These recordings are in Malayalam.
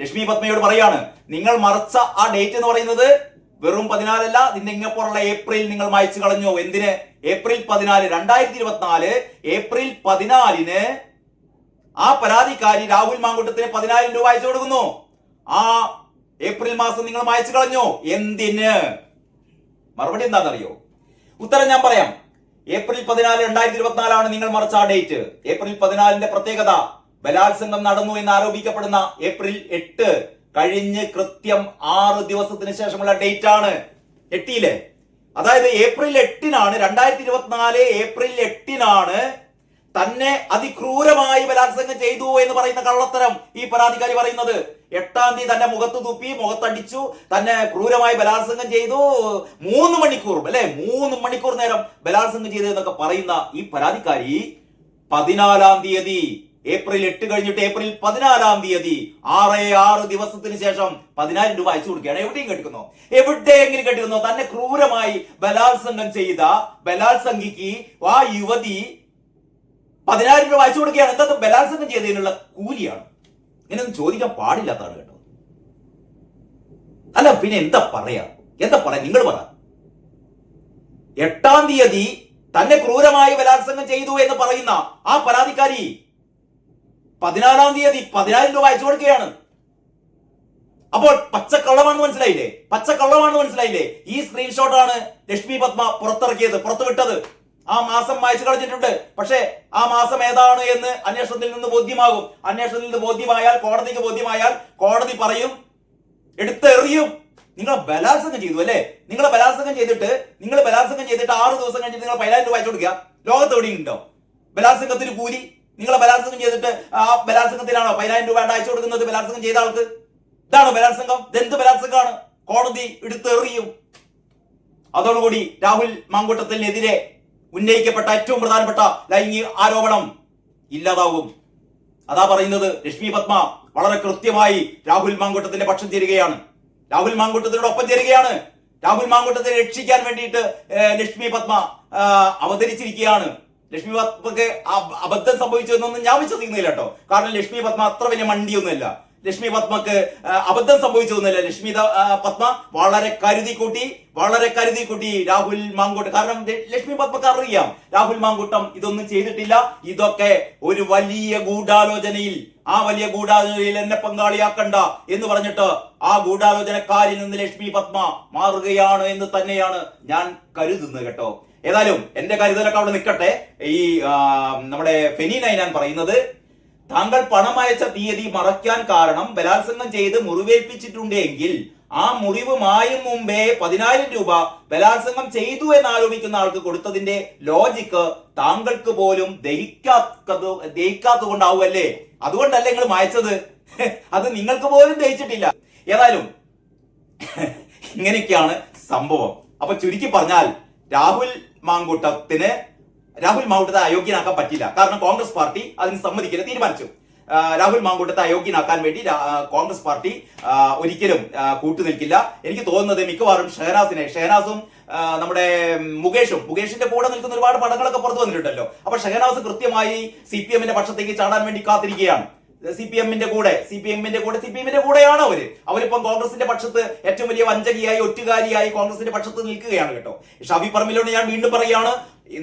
ലക്ഷ്മി പത്മയോട് പറയാണ് നിങ്ങൾ മറച്ച ആ ഡേറ്റ് എന്ന് പറയുന്നത് വെറും പതിനാലല്ല ഇങ്ങനെ ഏപ്രിൽ നിങ്ങൾ മായച്ചു കളഞ്ഞു? എന്തിന്? ഏപ്രിൽ പതിനാല് രണ്ടായിരത്തി ഇരുപത്തിനാല് ഏപ്രിൽ പതിനാലിന് ആ പരാതിക്കാരി രാഹുൽ മാങ്കുട്ടത്തിന് പതിനായിരം രൂപ അയച്ചു കൊടുക്കുന്നു. ആ ഏപ്രിൽ മാസം നിങ്ങൾ മായച്ചു കളഞ്ഞു? എന്തിന്? മറുപടി എന്താണെന്നറിയോ? ഉത്തരം ഞാൻ പറയാം. ഏപ്രിൽ പതിനാല് രണ്ടായിരത്തി ഇരുപത്തിനാലാണ് നിങ്ങൾ മറച്ച ആ ഡേറ്റ് ഏപ്രിൽ പതിനാലിന്റെ പ്രത്യേകത. ബലാത്സംഗം നടന്നു എന്ന് ആരോപിക്കപ്പെടുന്ന ഏപ്രിൽ എട്ട് കഴിഞ്ഞ് കൃത്യം ആറ് ദിവസത്തിന് ശേഷമുള്ള ഡേറ്റ് ആണ് എട്ടിയിലെ. അതായത് ഏപ്രിൽ എട്ടിനാണ് രണ്ടായിരത്തി ഇരുപത്തിനാല് ഏപ്രിൽ എട്ടിനാണ് തന്നെ അതിക്രൂരമായി ബലാത്സംഗം ചെയ്തു എന്ന് പറയുന്ന കള്ളത്തരം ഈ പരാതിക്കാരി പറയുന്നത്. എട്ടാം തീയതി തന്നെ മുഖത്ത് തുപ്പി മുഖത്തടിച്ചു തന്നെ ക്രൂരമായി ബലാത്സംഗം ചെയ്തു. മൂന്ന് മണിക്കൂർ അല്ലെ? മൂന്ന് മണിക്കൂർ നേരം ബലാത്സംഗം ചെയ്തു എന്നൊക്കെ പറയുന്ന ഈ പരാതിക്കാരി പതിനാലാം തീയതി ഏപ്രിൽ എട്ട് കഴിഞ്ഞിട്ട് ഏപ്രിൽ പതിനാലാം തീയതി ആറ് ആറ് ദിവസത്തിന് ശേഷം പതിനായിരം രൂപ അയച്ചു കൊടുക്കുകയാണ്. എവിടെയും കെട്ടിക്കുന്നു എവിടെയെങ്കിലും കെട്ടിക്കുന്നു തന്നെ ക്രൂരമായി ബലാത്സംഗം ചെയ്ത ബലാത്സംഗിക്ക് ആ യുവതി പതിനായിരം രൂപ അയച്ചു കൊടുക്കുകയാണ്. എന്താ ബലാത്സംഗം ചെയ്തതിനുള്ള കൂലിയാണ്? ഇങ്ങനെയൊന്നും ചോദിക്കാൻ പാടില്ലാത്തതാണ് കേട്ടോ. അല്ല പിന്നെ എന്താ പറയാ? എന്താ പറയാ? നിങ്ങൾ പറ. എട്ടാം തീയതി തന്നെ ക്രൂരമായി ബലാത്സംഗം ചെയ്തു എന്ന് പറയുന്ന ആ പരാതിക്കാരി പതിനാലാം തീയതി പതിനായിരം രൂപ അയച്ചു കൊടുക്കുകയാണ്. അപ്പോൾ പച്ചക്കള്ളമാണെന്ന് മനസ്സിലായില്ലേ? പച്ചക്കള്ളമാണെന്ന് മനസ്സിലായില്ലേ? ഈ സ്ക്രീൻഷോട്ടാണ് ലക്ഷ്മി പത്മ പുറത്തിറക്കിയത് പുറത്തുവിട്ടത്. ആ മാസം വായിച്ചു കളഞ്ഞിട്ടുണ്ട്. പക്ഷേ ആ മാസം ഏതാണ് എന്ന് അന്വേഷണത്തിൽ നിന്ന് ബോധ്യമാകും. അന്വേഷണത്തിൽ നിന്ന് ബോധ്യമായാൽ കോടതിക്ക് ബോധ്യമായാൽ കോടതി പറയും എടുത്തെറിയും. നിങ്ങൾ ബലാത്സംഗം ചെയ്തു അല്ലേ? നിങ്ങൾ ബലാത്സംഗം ചെയ്തിട്ട് നിങ്ങൾ ബലാത്സംഗം ചെയ്തിട്ട് ആറ് ദിവസം കഴിഞ്ഞിട്ട് നിങ്ങൾ പതിനായിരം രൂപ അയച്ചു കൊടുക്കുക. ലോകത്ത് എവിടെയും ബലാത്സംഗത്തിന് കൂലി നിങ്ങൾ ബലാത്സംഗം ചെയ്തിട്ട് ആ ബലാത്സംഗത്തിനാണോ പതിനായിരം രൂപ അയച്ചു കൊടുക്കുന്നത് ബലാത്സംഗം ചെയ്ത ആൾക്ക്? ഇതാണോ ബലാത്സംഗം? ഇതെന്ത് ബലാത്സംഗമാണ്? കോടതി എടുത്തെറിയും. അതോടുകൂടി രാഹുൽ മാങ്കൂട്ടത്തിനെതിരെ ഉന്നയിക്കപ്പെട്ട ഏറ്റവും പ്രധാനപ്പെട്ട ലൈംഗിക ആരോപണം ഇല്ലാതാവും അതാ പറയുന്നത് ലക്ഷ്മി പത്മ വളരെ കൃത്യമായി രാഹുൽ മാങ്കൂട്ടത്തിന്റെ പക്ഷം ചേരുകയാണ്. രാഹുൽ മാങ്കൂട്ടത്തിനോടൊപ്പം ചേരുകയാണ്. രാഹുൽ മാങ്കൂട്ടത്തെ രക്ഷിക്കാൻ വേണ്ടിയിട്ട് ലക്ഷ്മി പത്മ അവതരിച്ചിരിക്കുകയാണ്. ലക്ഷ്മി പത്മക്ക് അബ- അബദ്ധം സംഭവിച്ചു എന്നൊന്നും ഞാൻ വിശ്വസിക്കുന്നില്ല കേട്ടോ. കാരണം ലക്ഷ്മി പത്മ അത്ര വലിയ മണ്ടിയൊന്നുമില്ല. ലക്ഷ്മി പത്മക്ക് അബദ്ധം സംഭവിച്ചതൊന്നുമില്ല. ലക്ഷ്മി പത്മ വളരെ കരുതി കൂട്ടി വളരെ കരുതി കൂട്ടി രാഹുൽ മാങ്കൂട്ട്. കാരണം ലക്ഷ്മി പത്മക്ക് അറിയാം. രാഹുൽ മാങ്കൂട്ടം ഇതൊന്നും ചെയ്തിട്ടില്ല. ഇതൊക്കെ ഒരു വലിയ ഗൂഢാലോചനയിൽ ആ വലിയ ഗൂഢാലോചനയിൽ എന്നെ പങ്കാളിയാക്കണ്ട എന്ന് പറഞ്ഞിട്ട് ആ ഗൂഢാലോചനക്കാരിൽ നിന്ന് ലക്ഷ്മി പത്മ മാറുകയാണ് എന്ന് തന്നെയാണ് ഞാൻ കരുതുന്നത് കേട്ടോ. ഏതായാലും എന്റെ കരുതലൊക്കെ അവിടെ നിൽക്കട്ടെ. ഈ നമ്മുടെ ഫെനി നൈനാൻ പറയുന്നത് താങ്കൾ പണം അയച്ച തീയതി മറയ്ക്കാൻ കാരണം ബലാത്സംഗം ചെയ്ത് മുറിവേൽപ്പിച്ചിട്ടുണ്ടെങ്കിൽ ആ മുറിവ് മായും മുമ്പേ പതിനായിരം രൂപ ബലാത്സംഗം ചെയ്തു എന്ന് ആൾക്ക് കൊടുത്തതിന്റെ ലോജിക്ക് താങ്കൾക്ക് പോലും ദഹിക്കാത്തത് ദഹിക്കാത്തത് കൊണ്ടാവുമല്ലേ അതുകൊണ്ടല്ലേ നിങ്ങൾ മായച്ചത്? അത് നിങ്ങൾക്ക് പോലും ദഹിച്ചിട്ടില്ല. ഏതായാലും ഇങ്ങനെയൊക്കെയാണ് സംഭവം. അപ്പൊ ചുരുക്കി പറഞ്ഞാൽ രാഹുൽ മാങ്കൂട്ടത്തിന് രാഹുൽ മാങ്കൂട്ടത്തെ അയോഗ്യനാക്കാൻ പറ്റില്ല കാരണം കോൺഗ്രസ് പാർട്ടി അതിന് സമ്മതിക്കില്ല തീരുമാനിച്ചു. രാഹുൽ മാങ്കൂട്ടത്തെ അയോഗ്യനാക്കാൻ വേണ്ടി കോൺഗ്രസ് പാർട്ടി ഒരിക്കലും കൂട്ടുനിൽക്കില്ല. എനിക്ക് തോന്നുന്നത് മിക്കവാറും ഷഹനാസിനെ ഷെഹനാസും നമ്മുടെ മുകേഷും മുകേഷിന്റെ കൂടെ നിൽക്കുന്ന ഒരുപാട് പടങ്ങളൊക്കെ പുറത്തു വന്നിട്ടുണ്ടല്ലോ. അപ്പൊ ഷെഹനാസ് കൃത്യമായി സി പി എമ്മിന്റെ പക്ഷത്തേക്ക് ചാടാൻ വേണ്ടി കാത്തിരിക്കുകയാണ്. സി പി എമ്മിന്റെ കൂടെ സി പി എമ്മിന്റെ കൂടെ സി പി എമ്മിന്റെ കൂടെയാണ് അവർ. അവരിപ്പം കോൺഗ്രസിന്റെ പക്ഷത്ത് ഏറ്റവും വലിയ വഞ്ചകിയായി ഒറ്റുകാരിയായി കോൺഗ്രസിന്റെ പക്ഷത്ത് നിൽക്കുകയാണ് കേട്ടോ. ഷാഫി പറമ്പിലോട് ഞാൻ വീണ്ടും പറയുകയാണ്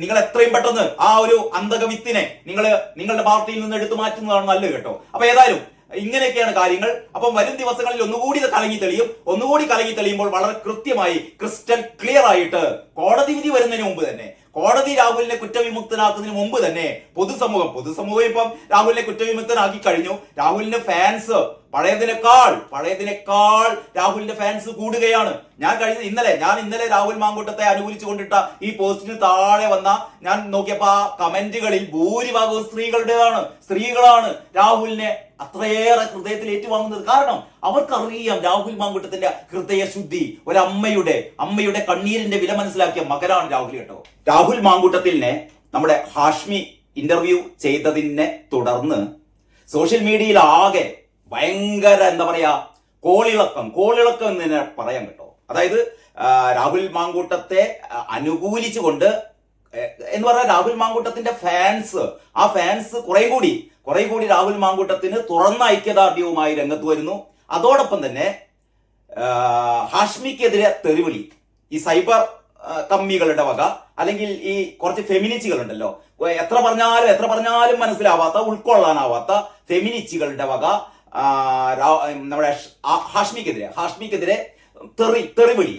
നിങ്ങൾ എത്രയും പെട്ടെന്ന് ആ ഒരു അന്തകവിത്തിനെ നിങ്ങൾ നിങ്ങളുടെ പാർട്ടിയിൽ നിന്ന് എടുത്തു മാറ്റുന്നതാണ് നല്ലത് കേട്ടോ. അപ്പൊ ഏതായാലും ഇങ്ങനെയൊക്കെയാണ് കാര്യങ്ങൾ. അപ്പം വരും ദിവസങ്ങളിൽ ഒന്നുകൂടി കലങ്ങി തെളിയും. ഒന്നുകൂടി കലങ്ങി തെളിയുമ്പോൾ വളരെ കൃത്യമായി ക്രിസ്റ്റൽ ക്ലിയർ ആയിട്ട് കോടതി വിധി വരുന്നതിന് മുമ്പ് തന്നെ കോടതി രാഹുലിനെ കുറ്റവിമുക്തനാക്കുന്നതിന് മുമ്പ് തന്നെ പൊതുസമൂഹം പൊതുസമൂഹം ഇപ്പം രാഹുലിനെ കുറ്റവിമുക്തനാക്കി കഴിഞ്ഞു. രാഹുലിന്റെ ഫാൻസ് പഴയതിനേക്കാൾ പഴയതിനേക്കാൾ രാഹുലിന്റെ ഫാൻസ് കൂടുകയാണ്. ഞാൻ കഴിഞ്ഞ ഇന്നലെ ഞാൻ ഇന്നലെ രാഹുൽ മാങ്കൂട്ടത്തെ അനുകൂലിച്ചു കൊണ്ടിട്ട ഈ പോസ്റ്റിന് താഴെ വന്ന ഞാൻ നോക്കിയപ്പോ ആ കമന്റുകളിൽ ഭൂരിഭാഗവും സ്ത്രീകളുടേതാണ്. സ്ത്രീകളാണ് രാഹുലിനെ അത്രയേറെ ഹൃദയത്തിൽ ഏറ്റുവാങ്ങുന്നത് കാരണം അവർക്കറിയാം രാഹുൽ മാങ്കുട്ടത്തിന്റെ ഹൃദയശുദ്ധി. ഒരമ്മയുടെ അമ്മയുടെ കണ്ണീരിന്റെ വില മനസ്സിലാക്കിയ മകനാണ് രാഹുൽ കേട്ടോ. രാഹുൽ മാങ്കൂട്ടത്തിനെ നമ്മുടെ ഹാഷ്മി ഇന്റർവ്യൂ ചെയ്തതിനെ തുടർന്ന് സോഷ്യൽ മീഡിയയിൽ ആകെ ഭയങ്കര എന്താ പറയാ കോളിളക്കം കോളിളക്കം എന്ന് തന്നെ പറയാൻ കേട്ടോ. അതായത് രാഹുൽ മാങ്കൂട്ടത്തെ അനുകൂലിച്ചുകൊണ്ട് എന്ന് പറഞ്ഞാൽ രാഹുൽ മാങ്കൂട്ടത്തിന്റെ ഫാൻസ് ആ ഫാൻസ് കുറെ കൂടി കുറെ കൂടി രാഹുൽ മാങ്കൂട്ടത്തിന് തുറന്ന ഐക്യദാർഢ്യവുമായി രംഗത്ത് വരുന്നു. അതോടൊപ്പം തന്നെ ഹാഷ്മിക്കെതിരെ തെറിവിളി. ഈ സൈബർ കമ്മികളുടെ വക അല്ലെങ്കിൽ ഈ കുറച്ച് ഫെമിനിച്ചികളുണ്ടല്ലോ. എത്ര പറഞ്ഞാലും എത്ര പറഞ്ഞാലും മനസ്സിലാവാത്ത ഉൾക്കൊള്ളാനാവാത്ത ഫെമിനിച്ചികളുടെ വക നമ്മുടെ ഹാഷ്മിക്കെതിരെ ഹാഷ്മിക്കെതിരെ തെറി തെറിവിളി.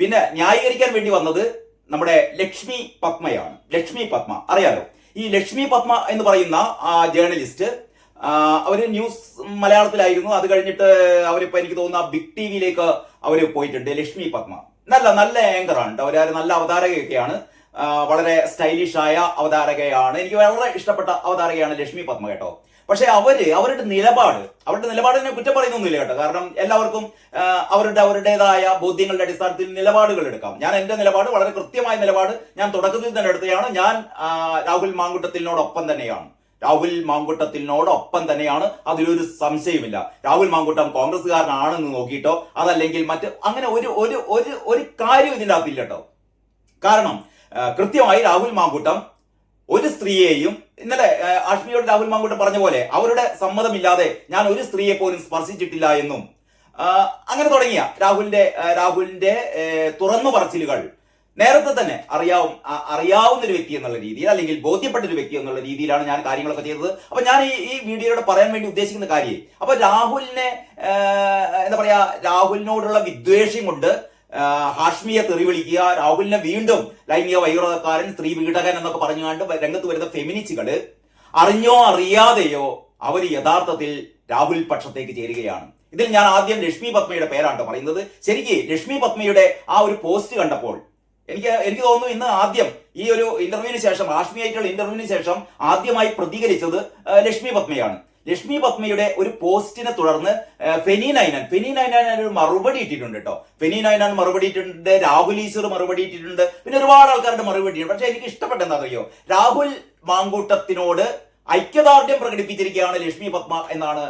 പിന്നെ ന്യായീകരിക്കാൻ വേണ്ടി വന്നത് നമ്മുടെ ലക്ഷ്മി പത്മയാണ്. ലക്ഷ്മി പത്മ. അറിയാലോ? ഈ ലക്ഷ്മി പത്മ എന്ന് പറയുന്ന ആ, ജേർണലിസ്റ്റ് അവർ ന്യൂസ് മലയാളത്തിലായിരുന്നു. അത് കഴിഞ്ഞിട്ട് അവരിപ്പോ എനിക്ക് തോന്നുന്ന ബിഗ് ടി വിയിലേക്ക് അവർ പോയിട്ടുണ്ട്. ലക്ഷ്മി പത്മ. നല്ല നല്ല ആങ്കറാണ് അവർ നല്ല അവതാരകയൊക്കെയാണ്. വളരെ സ്റ്റൈലിഷ് ആയ അവതാരകയാണ്. എനിക്ക് വളരെ ഇഷ്ടപ്പെട്ട അവതാരകയാണ് ലക്ഷ്മി പത്മ കേട്ടോ. പക്ഷെ അവർ അവരുടെ നിലപാട് അവരുടെ നിലപാടിനെ കുറ്റം പറയുന്നൊന്നുമില്ല കേട്ടോ. കാരണം എല്ലാവർക്കും അവരുടെ അവരുടേതായ ബോധ്യങ്ങളുടെ അടിസ്ഥാനത്തിൽ നിലപാടുകൾ എടുക്കാം. ഞാൻ എന്റെ നിലപാട് വളരെ കൃത്യമായ നിലപാട് ഞാൻ തുടക്കത്തിൽ തന്നെ എടുത്തതാണ് ഞാൻ രാഹുൽ മാങ്കുട്ടത്തിനോടൊപ്പം തന്നെയാണ്. രാഹുൽ മാങ്കുട്ടത്തിനോടൊപ്പം തന്നെയാണ്. അതിലൊരു സംശയമില്ല രാഹുൽ മാങ്കുട്ടം കോൺഗ്രസ്സുകാരനാണെന്ന് നോക്കിയിട്ടോ അതല്ലെങ്കിൽ മറ്റ് അങ്ങനെ ഒരു ഒരു ഒരു ഒരു കാര്യം ഇതിന്റെ അകത്തില്ല കാരണം കൃത്യമായി രാഹുൽ മാങ്കുട്ടം ഒരു സ്ത്രീയെയും ഇന്നലെ ആഷ്മിയോട് രാഹുൽ മാങ്കുട്ടം പറഞ്ഞ പോലെ അവരുടെ സമ്മതമില്ലാതെ ഞാൻ ഒരു സ്ത്രീയെ പോലും സ്പർശിച്ചിട്ടില്ല എന്നും. അങ്ങനെ തുടങ്ങിയ രാഹുലിന്റെ രാഹുലിന്റെ തുറന്നു പറച്ചിലുകൾ നേരത്തെ തന്നെ അറിയാവും അറിയാവുന്ന ഒരു വ്യക്തി എന്നുള്ള രീതിയിൽ അല്ലെങ്കിൽ ബോധ്യപ്പെട്ട ഒരു വ്യക്തി എന്നുള്ള രീതിയിലാണ് ഞാൻ കാര്യങ്ങളൊക്കെ ചെയ്തത്. അപ്പൊ ഞാൻ ഈ ഈ വീഡിയോയുടെ പറയാൻ വേണ്ടി ഉദ്ദേശിക്കുന്ന കാര്യം അപ്പൊ രാഹുലിനെ എന്താ പറയാ രാഹുലിനോടുള്ള വിദ്വേഷം കൊണ്ട് ഹാഷ്മിയെ തെറി വിളിക്കുക രാഹുലിനെ വീണ്ടും ലൈംഗിക വൈകൃതക്കാരൻ സ്ത്രീ പീഡകൻ എന്നൊക്കെ പറഞ്ഞുകൊണ്ട് രംഗത്ത് വരുന്ന ഫെമിനിസ്റ്റുകൾ അറിഞ്ഞോ അറിയാതെയോ അവർ യഥാർത്ഥത്തിൽ രാഹുൽ പക്ഷത്തേക്ക് ചേരുകയാണ്. ഇതിൽ ഞാൻ ആദ്യം രശ്മി പത്മയുടെ പേരാണ് പറയുന്നത്. ശരിക്ക് രശ്മി പത്മയുടെ ആ ഒരു പോസ്റ്റ് കണ്ടപ്പോൾ എനിക്ക് എനിക്ക് തോന്നുന്നു ഇന്ന് ആദ്യം ഈ ഒരു ഇന്റർവ്യൂവിന് ശേഷം ഹാഷ്മിയായിട്ടുള്ള ഇന്റർവ്യൂവിന് ശേഷം ആദ്യമായി പ്രതികരിച്ചത് ലക്ഷ്മി പത്മയാണ്. ലക്ഷ്മി പത്മയുടെ ഒരു പോസ്റ്റിനെ തുടർന്ന് ഫെനി നൈനാൻ ഫെനി നൈനാൻ ഒരു മറുപടി ഇട്ടിട്ടുണ്ട് കേട്ടോ. ഫെനി നൈനാൻ മറുപടി ഇട്ടിട്ടുണ്ട് രാഹുൽ ഈശ്വർ മറുപടി ഇട്ടിട്ടുണ്ട് പിന്നെ ഒരുപാട് ആൾക്കാരുടെ മറുപടി ഇട്ടിട്ടുണ്ട്. പക്ഷെ എനിക്ക് ഇഷ്ടപ്പെട്ട അറിയോ രാഹുൽ മാങ്കൂട്ടത്തിനോട് ഐക്യദാർഢ്യം പ്രകടിപ്പിച്ചിരിക്കുകയാണ് ലക്ഷ്മി പത്മ എന്നാണ്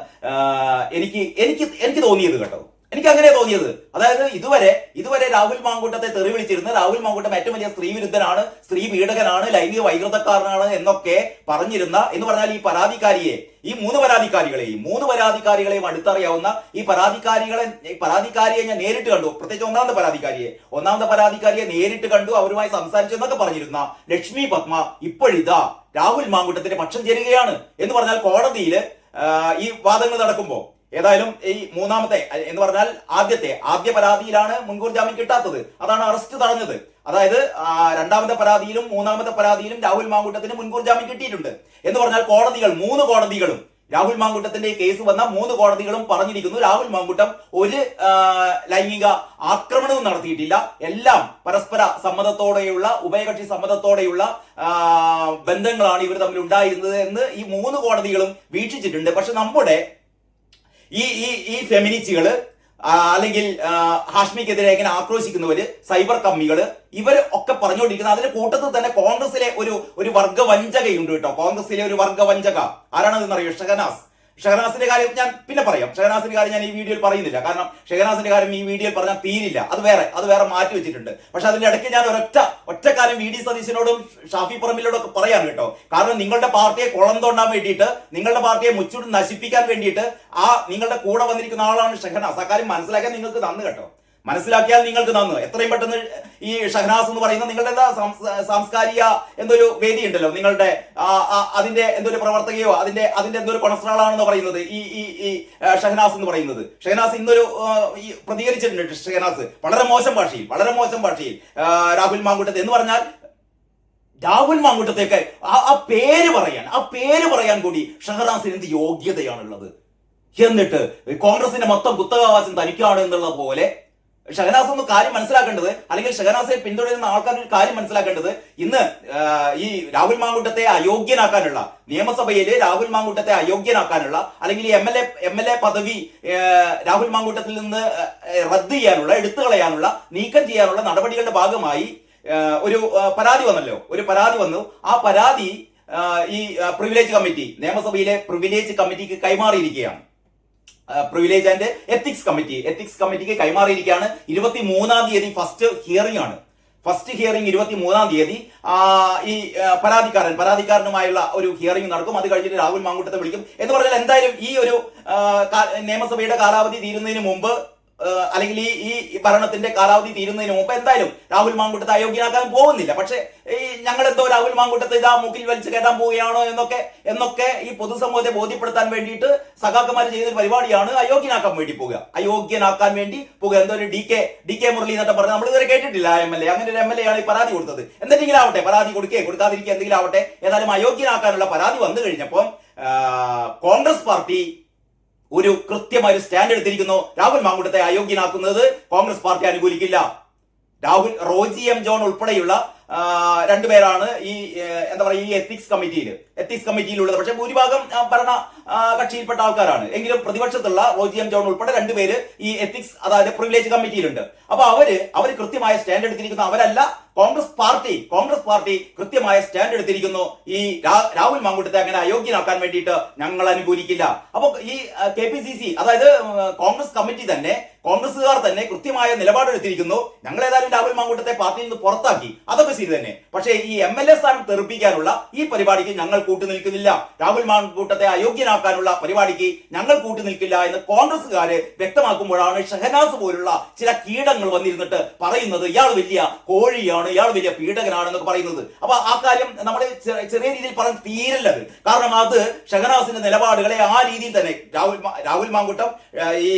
എനിക്ക് എനിക്ക് എനിക്ക് തോന്നിയത് കേട്ടോ. എനിക്ക് അങ്ങനെ തോന്നിയത്. അതായത് ഇതുവരെ ഇതുവരെ രാഹുൽ മാങ്കൂട്ടത്തെ തെറി വിളിച്ചിരുന്ന രാഹുൽ മാങ്കൂട്ടം ഏറ്റവും വലിയ സ്ത്രീ വിരുദ്ധനാണ് സ്ത്രീ പീഡകനാണ് ലൈംഗിക വൈകൃതക്കാരനാണ് എന്നൊക്കെ പറഞ്ഞിരുന്ന എന്ന് പറഞ്ഞാൽ ഈ പരാതിക്കാരിയെ ഈ മൂന്ന് പരാതിക്കാരികളെയും മൂന്ന് പരാതിക്കാരികളെയും അടുത്തറിയാവുന്ന ഈ പരാതിക്കാരികളെ പരാതിക്കാരിയെ ഞാൻ നേരിട്ട് കണ്ടു. പ്രത്യേകിച്ച് ഒന്നാമത്തെ പരാതിക്കാരിയെ. ഒന്നാമത്തെ പരാതിക്കാരിയെ നേരിട്ട് കണ്ടു അവരുമായി സംസാരിച്ചു എന്നൊക്കെ പറഞ്ഞിരുന്ന ലക്ഷ്മി പത്മ ഇപ്പോഴിതാ രാഹുൽ മാങ്കൂട്ടത്തിന്റെ പക്ഷം ചേരുകയാണ് എന്ന് പറഞ്ഞാൽ കോടതിയിൽ ഈ വാദങ്ങൾ നടക്കുമ്പോൾ ഏതായാലും ഈ മൂന്നാമത്തെ എന്ന് പറഞ്ഞാൽ ആദ്യത്തെ ആദ്യ പരാതിയിലാണ് മുൻകൂർ ജാമ്യം കിട്ടാത്തത്. അതാണ് അറസ്റ്റ് തടഞ്ഞത്. അതായത് രണ്ടാമത്തെ പരാതിയിലും മൂന്നാമത്തെ പരാതിയിലും രാഹുൽ മാങ്കൂട്ടത്തിന് മുൻകൂർ ജാമ്യം കിട്ടിയിട്ടുണ്ട്. എന്ന് പറഞ്ഞാൽ കോടതികൾ മൂന്ന് കോടതികളും രാഹുൽ മാങ്കൂട്ടത്തിന്റെ കേസ് വന്ന മൂന്ന് കോടതികളും പറഞ്ഞിരിക്കുന്നു. രാഹുൽ മാങ്കൂട്ടം ഒരു ലൈംഗിക ആക്രമണവും നടത്തിയിട്ടില്ല. എല്ലാം പരസ്പര സമ്മതത്തോടെയുള്ള ഉഭയകക്ഷി സമ്മതത്തോടെയുള്ള ബന്ധങ്ങളാണ് ഇവർ തമ്മിൽ ഉണ്ടായിരുന്നത് എന്ന് ഈ മൂന്ന് കോടതികളും വീക്ഷിച്ചിട്ടുണ്ട്. പക്ഷെ നമ്മുടെ ഈ ഈ ഈ ഫെമിനിറ്റികൾ അല്ലെങ്കിൽ ഹാഷ്മിക്കെതിരെ ഇങ്ങനെ ആക്രോശിക്കുന്നവര് സൈബർ കമ്മികൾ ഇവർ ഒക്കെ പറഞ്ഞുകൊണ്ടിരിക്കുന്നത് അതിന്റെ കൂട്ടത്തിൽ തന്നെ കോൺഗ്രസിലെ ഒരു ഒരു വർഗവഞ്ചകയുണ്ട് കേട്ടോ. കോൺഗ്രസിലെ ഒരു വർഗവഞ്ചക. ആരാണെന്ന് അറിയോ ഷഹനാസ്. ഷഹനാസിന്റെ കാര്യം ഞാൻ പിന്നെ പറയാം. ഷഹനാസിന്റെ കാര്യം ഞാൻ ഈ വീഡിയോയിൽ പറയുന്നില്ല. കാരണം ഷഹനാസിന്റെ കാര്യം ഈ വീഡിയോയിൽ പറഞ്ഞാൽ തീരില്ല. അത് വേറെ അത് വേറെ മാറ്റി വെച്ചിട്ടുണ്ട്. പക്ഷെ അതിന്റെ ഇടയ്ക്ക് ഞാൻ ഒരൊറ്റ കാര്യം വി ഡി സതീശനോടും ഷാഫി പറമ്പിലോടും ഒക്കെ പറയാൻ കേട്ടോ. കാരണം നിങ്ങളുടെ പാർട്ടിയെ കുളം തോണ്ടാൻ വേണ്ടിയിട്ട് നിങ്ങളുടെ പാർട്ടിയെ മുച്ചൂട് നശിപ്പിക്കാൻ വേണ്ടിയിട്ട് ആ നിങ്ങളുടെ കൂടെ വന്നിരിക്കുന്ന ആളാണ് ഷഹനാസ്. ആ കാര്യം മനസ്സിലാക്കാൻ നിങ്ങൾക്ക് തന്നു കേട്ടോ. മനസ്സിലാക്കിയാൽ നിങ്ങൾക്ക് നന്ന്. എത്രയും പെട്ടെന്ന് ഈ ഷഹനാസ് എന്ന് പറയുന്ന നിങ്ങളുടെ എന്താ സാംസ്- സാംസ്കാരിക എന്തൊരു വേദി ഉണ്ടല്ലോ നിങ്ങളുടെ അതിന്റെ എന്തൊരു പ്രവർത്തകയോ അതിന്റെ അതിന്റെ എന്തൊരു കൊണസ്ട്രാളാണെന്ന് പറയുന്നത്. ഈ ഈ ഈ ഷഹ്നാസ് എന്ന് പറയുന്നത്. ഷഹനാസ് ഇന്നൊരു പ്രതികരിച്ചിട്ടുണ്ട് ഷഹനാസ്. വളരെ മോശം ഭാഷയിൽ വളരെ മോശം ഭാഷയിൽ രാഹുൽ മാങ്കുട്ടത്ത് എന്ന് പറഞ്ഞാൽ രാഹുൽ മാങ്കുട്ടത്തേക്ക് ആ പേര് പറയാൻ ആ പേര് പറയാൻ കൂടി ഷഹനാസിന് എന്ത് യോഗ്യതയാണുള്ളത്. എന്നിട്ട് കോൺഗ്രസിന്റെ മൊത്തം കുത്തകാവാസം തനിക്കാണ് എന്നുള്ള പോലെ ഷഹനാസ് ഒന്ന് കാര്യം മനസ്സിലാക്കേണ്ടത് അല്ലെങ്കിൽ ഷഹനാസെ പിന്തുടരുന്ന ആൾക്കാർ ഒരു കാര്യം മനസ്സിലാക്കേണ്ടത് ഇന്ന് ഈ രാഹുൽ മാങ്കുട്ടത്തെ അയോഗ്യനാക്കാനുള്ള നിയമസഭയിൽ രാഹുൽ മാങ്കൂട്ടത്തെ അയോഗ്യനാക്കാനുള്ള അല്ലെങ്കിൽ M L A M L A പദവി രാഹുൽ മാങ്കൂട്ടത്തിൽ നിന്ന് റദ്ദ് ചെയ്യാനുള്ള എടുത്തു കളയാനുള്ള നീക്കം ചെയ്യാനുള്ള നടപടികളുടെ ഭാഗമായി ഒരു പരാതി വന്നല്ലോ ഒരു പരാതി വന്നു. ആ പരാതി ഈ പ്രിവിലേജ് കമ്മിറ്റി നിയമസഭയിലെ പ്രിവിലേജ് കമ്മിറ്റിക്ക് കൈമാറിയിരിക്കുകയാണ്. Privilege and ethics committee ethics കമ്മിറ്റിക്ക് കൈമാറിയിരിക്കുകയാണ്. ഇരുപത്തി മൂന്നാം തീയതി ഫസ്റ്റ് ഹിയറിംഗ് ആണ്. ഫസ്റ്റ് ഹിയറിംഗ് ഇരുപത്തി മൂന്നാം തീയതി ഈ പരാതിക്കാരൻ പരാതിക്കാരനുമായുള്ള ഒരു ഹിയറിംഗ് നടക്കും. അത് കഴിഞ്ഞിട്ട് രാഹുൽ മാങ്കൂട്ടത്തെ വിളിക്കും. എന്ന് പറഞ്ഞാൽ എന്തായാലും ഈ ഒരു നിയമസഭയുടെ കാലാവധി തീരുന്നതിന് മുമ്പ് അല്ലെങ്കിൽ ഈ ഈ ഭരണത്തിന്റെ കാലാവധി തീരുന്നതിന് മുമ്പ് എന്തായാലും രാഹുൽ മാങ്കൂട്ടത്തെ അയോഗ്യനാക്കാൻ പോകുന്നില്ല. പക്ഷേ ഈ ഞങ്ങൾ എന്തോ രാഹുൽ മാങ്കൂട്ടത്തെ ഇതാ മൂക്കിൽ വലിച്ചു കയറ്റാൻ പോവുകയാണോ എന്നൊക്കെ എന്നൊക്കെ ഈ പൊതുസമൂഹത്തെ ബോധ്യപ്പെടുത്താൻ വേണ്ടിയിട്ട് സഖാക്കന്മാർ ചെയ്തൊരു പരിപാടിയാണ് അയോഗ്യനാക്കാൻ വേണ്ടി പോകുക അയോഗ്യനാക്കാൻ വേണ്ടി പോകുക എന്തോ ഒരു D K D K Murali എന്നൊക്കെ പറഞ്ഞ് നമ്മൾ ഇതുവരെ കേട്ടിട്ടില്ല എം എൽ എ. അങ്ങനെ ഒരു എം എൽ എ ആണ് ഈ പരാതി കൊടുത്തത്. എന്തെങ്കിലും ആവട്ടെ പരാതി കൊടുക്കേ കൊടുക്കാതിരിക്കുക എന്തെങ്കിലും ആവട്ടെ ഏതായാലും അയോഗ്യനാക്കാനുള്ള പരാതി വന്നു കഴിഞ്ഞപ്പോൾ കോൺഗ്രസ് പാർട്ടി ഒരു കൃത്യമായ ഒരു സ്റ്റാൻഡ് എടുത്തിരിക്കുന്നു. രാഹുൽ മാങ്കുട്ടത്തെ അയോഗ്യനാക്കുന്നത് കോൺഗ്രസ് പാർട്ടി അനുകൂലിക്കില്ല. രാഹുൽ റോജി എം ജോൺ ഉൾപ്പെടെയുള്ള രണ്ടുപേരാണ് ഈ എന്താ പറയുക ഈ എത്തിക്സ് കമ്മിറ്റിയിൽ എത്തിക്സ് കമ്മിറ്റിയിലുള്ളത് പക്ഷെ ഭൂരിഭാഗം ഭരണ കക്ഷിയിൽപ്പെട്ട ആൾക്കാരാണ്. എങ്കിലും പ്രതിപക്ഷത്തുള്ള റോജി എം ജോൺ ഉൾപ്പെടെ രണ്ടുപേര് ഈ എത്തിക്സ് അതായത് പ്രിവിലേജ് കമ്മിറ്റിയിലുണ്ട് അപ്പൊ അവർ അവർ കൃത്യമായ സ്റ്റാൻഡ് എടുത്തിരിക്കുന്ന അവരല്ല. കോൺഗ്രസ് പാർട്ടി കോൺഗ്രസ് പാർട്ടി കൃത്യമായ സ്റ്റാൻഡ് എടുത്തിരിക്കുന്നു. ഈ രാഹുൽ മാങ്കുട്ടത്തെ അങ്ങനെ അയോഗ്യനാക്കാൻ വേണ്ടിയിട്ട് ഞങ്ങൾ അനുകൂലിക്കില്ല. അപ്പൊ ഈ കെ പി സി സി അതായത് കോൺഗ്രസ് കമ്മിറ്റി തന്നെ കോൺഗ്രസുകാർ തന്നെ കൃത്യമായ നിലപാടെടുത്തിരിക്കുന്നു ഞങ്ങൾ ഏതായാലും രാഹുൽ മാങ്കുട്ടത്തെ പാർട്ടിയിൽ നിന്ന് പുറത്താക്കി. അതൊക്കെ ശരി തന്നെ. പക്ഷേ ഈ എം എൽ എ സ്ഥാനം തെറിപ്പിക്കാനുള്ള ഈ പരിപാടിക്ക് ഞങ്ങൾ കൂട്ടുനിൽക്കുന്നില്ല രാഹുൽ മാങ്കൂട്ടത്തെ അയോഗ്യനാക്കാനുള്ള പരിപാടിക്ക് ഞങ്ങൾ കൂട്ടുനിൽക്കില്ല എന്ന് കോൺഗ്രസുകാര് വ്യക്തമാക്കുമ്പോഴാണ് ഷഹനാസ് പോലുള്ള ചില കീടങ്ങൾ വന്നിരുന്നിട്ട് പറയുന്നത്. ഇയാൾ വലിയ കോഴിയാണ്. ഇയാൾ വലിയ പീഡകനാണ് എന്നൊക്കെ പറയുന്നത്. അപ്പൊ ആ കാര്യം നമ്മൾ ചെറിയ രീതിയിൽ പറയാൻ തീരല്ലത് കാരണം അത് ഷഹനാസിന്റെ നിലപാടുകളെ ആ രീതിയിൽ തന്നെ രാഹുൽ രാഹുൽ മാങ്കുട്ടം ഈ